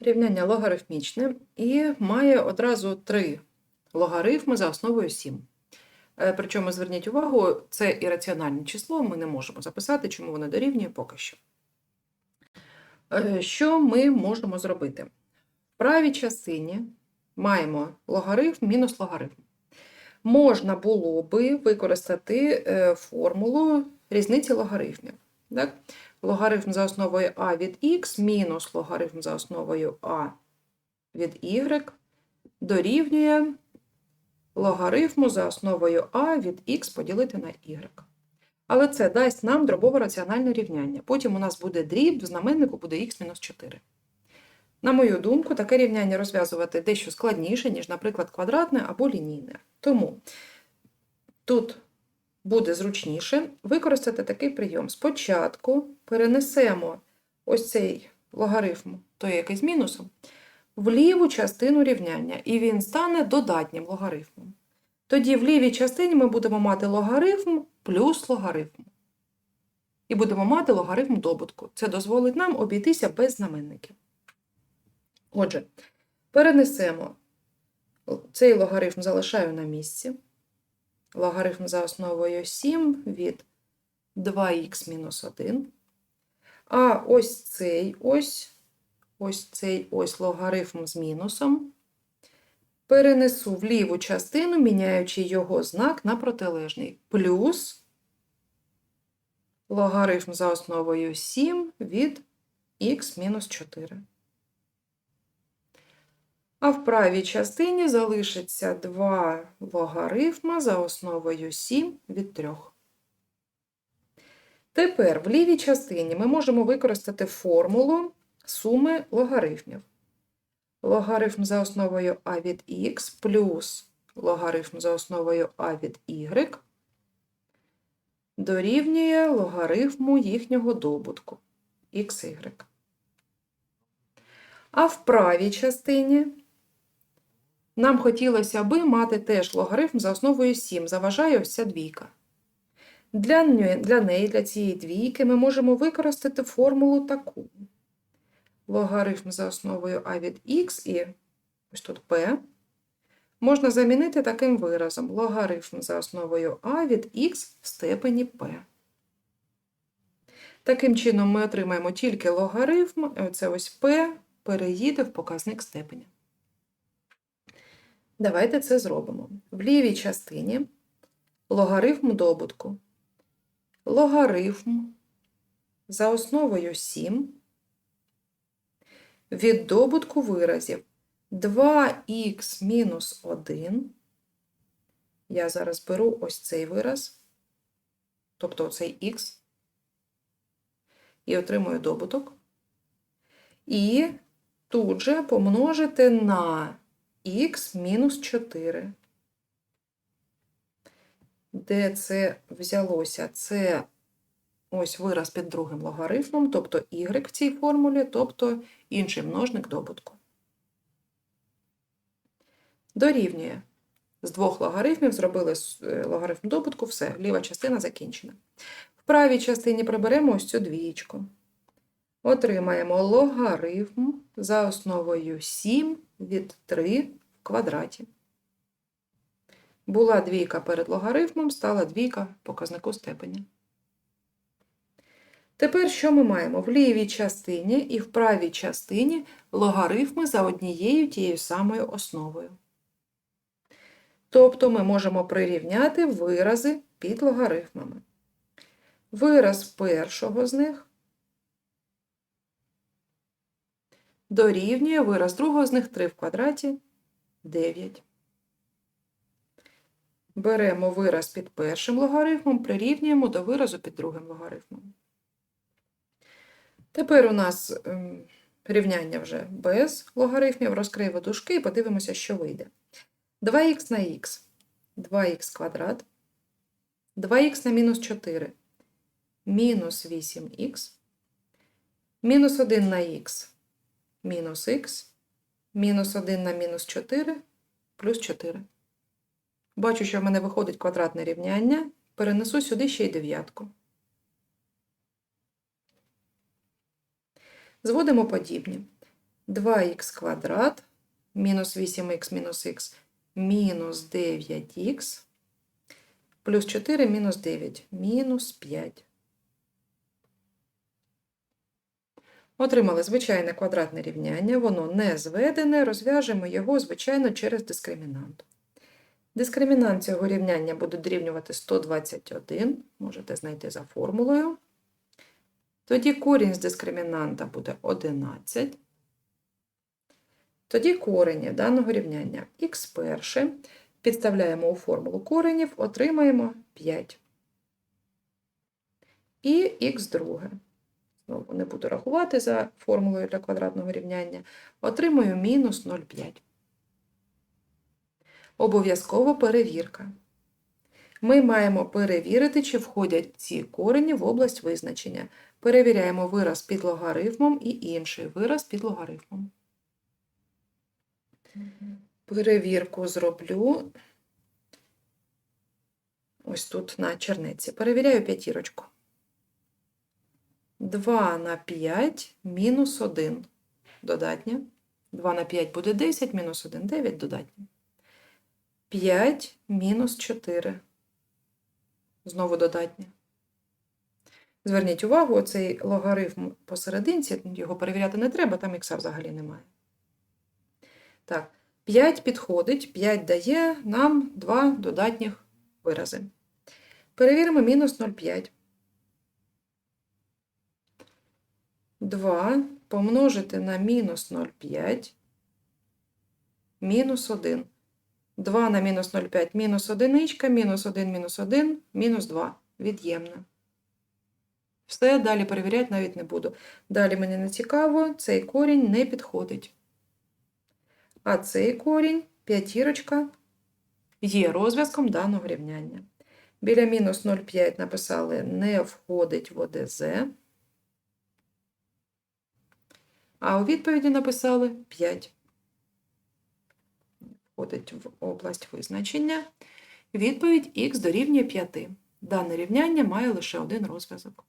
Рівняння логарифмічне і має одразу три логарифми за основою 7. Е, Причому зверніть увагу, це ірраціональне число, ми не можемо записати, чому воно дорівнює поки що. Е, Що ми можемо зробити? В правій частині маємо логарифм мінус логарифм. Можна було би використати е, формулу різниці логарифмів. Так? Логарифм за основою а від х мінус логарифм за основою а від y дорівнює логарифму за основою а від х поділити на y. Але це дасть нам дробове раціональне рівняння. Потім у нас буде дріб, в знаменнику буде х мінус 4. На мою думку, таке рівняння розв'язувати дещо складніше, ніж, наприклад, квадратне або лінійне. Тому тут буде зручніше використати такий прийом. Спочатку перенесемо ось цей логарифм, той який з мінусом, в ліву частину рівняння, і він стане додатнім логарифмом. Тоді в лівій частині ми будемо мати логарифм плюс логарифм. І будемо мати логарифм добутку. Це дозволить нам обійтися без знаменників. Отже, перенесемо цей логарифм залишаю на місці. Логарифм за основою 7 від 2х мінус 1. А ось цей ось, ось цей ось логарифм з мінусом перенесу в ліву частину, міняючи його знак на протилежний. Плюс логарифм за основою 7 від х мінус 4. А в правій частині залишиться два логарифма за основою 7 від 3. Тепер в лівій частині ми можемо використати формулу суми логарифмів. Логарифм за основою а від х плюс логарифм за основою а від y дорівнює логарифму їхнього добутку xy. А в правій частині нам хотілося би мати теж логарифм за основою 7. Заважає ось ця двійка. Для, для неї, для цієї двійки, ми можемо використати формулу таку. Логарифм за основою а від х і ось тут p можна замінити таким виразом. Логарифм за основою а від х в степені p. Таким чином ми отримаємо тільки логарифм, це ось p переїде в показник степеня. Давайте це зробимо. В лівій частині логарифм добутку. Логарифм за основою 7 від добутку виразів 2х мінус 1. Я зараз беру ось цей вираз, тобто оцей х, і отримую добуток. І тут же помножити на х мінус 4. Де це взялося? Це ось вираз під другим логарифмом, тобто y в цій формулі, тобто інший множник добутку. Дорівнює. З двох логарифмів зробили е, логарифм добутку, все, ліва частина закінчена. В правій частині приберемо ось цю двієчку. Отримаємо логарифм за основою 7 від 3 в квадраті. Була двійка перед логарифмом, стала двійка в показнику степеня. Тепер що ми маємо? В лівій частині і в правій частині логарифми за однією тією самою основою. Тобто ми можемо прирівняти вирази під логарифмами. Вираз першого з них дорівнює вираз другого з них 3 в квадраті 9. Беремо вираз під першим логарифмом, прирівнюємо до виразу під другим логарифмом. Тепер у нас ем, рівняння вже без логарифмів, розкриємо дужки і подивимося, що вийде. 2х на х, 2х квадрат, 2х на мінус 4, мінус 8х, мінус 1 на х, мінус х, мінус 1 на мінус 4, плюс 4. Бачу, що в мене виходить квадратне рівняння, перенесу сюди ще й дев'ятку. Зводимо подібні. 2х квадрат мінус 8х мінус х мінус 9х плюс 4 мінус 9 мінус 5. Отримали звичайне квадратне рівняння, воно не зведене, розв'яжемо його, звичайно, через дискримінант. Дискримінант цього рівняння буде дорівнювати 121, можете знайти за формулою. Тоді корінь з дискримінанта буде 11. Тоді корені даного рівняння х перше. Підставляємо у формулу коренів, отримаємо 5. І х друге. Знову не буду рахувати за формулою для квадратного рівняння. Отримую мінус 0,5. Обов'язково перевірка. Ми маємо перевірити, чи входять ці корені в область визначення. Перевіряємо вираз під логарифмом і інший вираз під логарифмом. Перевірку зроблю ось тут на чернеці. Перевіряю п'ятірочку. 2 на 5 мінус 1 додатнє. 2 на 5 буде 10, мінус 1 9 додатнє. 5 мінус 4. Знову додатнє. Зверніть увагу, оцей логарифм посерединці, його перевіряти не треба, там ікса взагалі немає. Так, 5 підходить, 5 дає нам два додатніх вирази. Перевіримо мінус 0,5. 2 помножити на мінус 0,5 мінус 1. 2 на мінус 0,5 мінус 1, мінус 1, мінус 1, мінус 2. Від'ємне. Все, далі перевіряти навіть не буду. Далі мені не цікаво, цей корінь не підходить. А цей корінь, п'ятірочка, є розв'язком даного рівняння. Біля мінус 0,5 написали не входить в ОДЗ. А у відповіді написали 5. Входить в область визначення. Відповідь х дорівнює 5. Дане рівняння має лише один розв'язок.